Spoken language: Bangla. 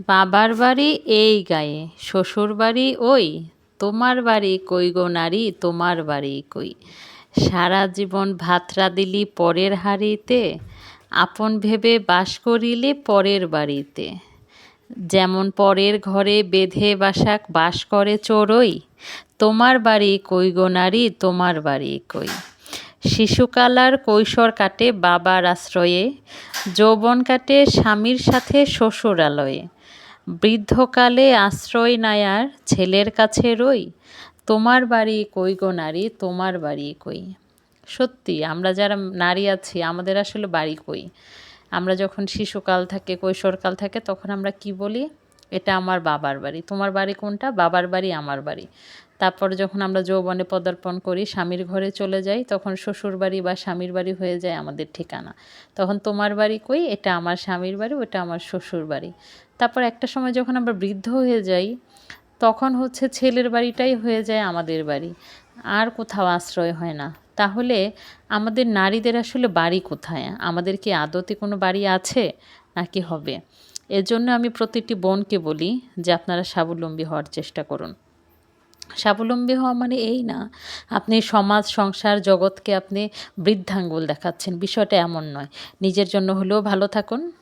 বাবার বাড়ি এই গায়ে, শ্বশুর বাড়ি ওই, তোমার বাড়ি কই গো নারী, তোমার বাড়ি কই? সারা জীবন ভাতরা দিলি পরের হাড়িতে, আপন ভেবে বাস করিলে পরের বাড়িতে। যেমন পরের ঘরে বেঁধে বাসাক বাস করে চোরই, তোমার বাড়ি কই গো নারী, তোমার বাড়ি কই? শিশুকালার কৈশোর কাটে বাবার আশ্রয়ে, যৌবন কাটে স্বামীর সাথে শ্বশুরালয়ে। বৃদ্ধকালে আশ্রয় নায়ার ছেলের কাছে রই, তোমার বাড়ি কই গো নারী? তোমার বাড়ি কই? সত্যি, আমরা যারা নারী আছি, আমাদের আসলে বাড়ি কই? আমরা যখন শিশুকাল থাকে, কৈশোরকাল থাকে, তখন আমরা কি বলি? এটা আমার বাবার বাড়ি। তোমার বাড়ি কোনটা? বাবার বাড়ি, আমার বাড়ি। তারপর যখন আমরা যৌবনে পদার্পণ করি, স্বামীর ঘরে চলে যাই, তখন শ্বশুর বাড়ি বা স্বামীর বাড়ি হয়ে যায় আমাদের ঠিকানা। তখন তোমার বাড়ি কই? এটা আমার স্বামীর বাড়ি, ওটা আমার শ্বশুর বাড়ি তারপর একটা সময় যখন আমরা বৃদ্ধ হয়ে যাই, তখন হচ্ছে ছেলের বাড়িটাই হয়ে যায় আমাদের বাড়ি। আর কোথাও আশ্রয় হয় না। তাহলে আমাদের নারীদের আসলে বাড়ি কোথায়? আমাদের কি আদতে কোনো বাড়ি আছে, নাকি হবে? এজন্য আমি প্রতিটি বোনকে বলি যে আপনারা স্বাবলম্বী হওয়ার চেষ্টা করুন। স্বাবলম্বী হওয়া মানে এই না। আপনি সমাজ, সংসার, জগৎকে আপনি বৃদ্ধাঙ্গুল দেখাচ্ছেন। বিষয়টা এমন নয়। নিজের জন্য হলেও ভালো থাকুন।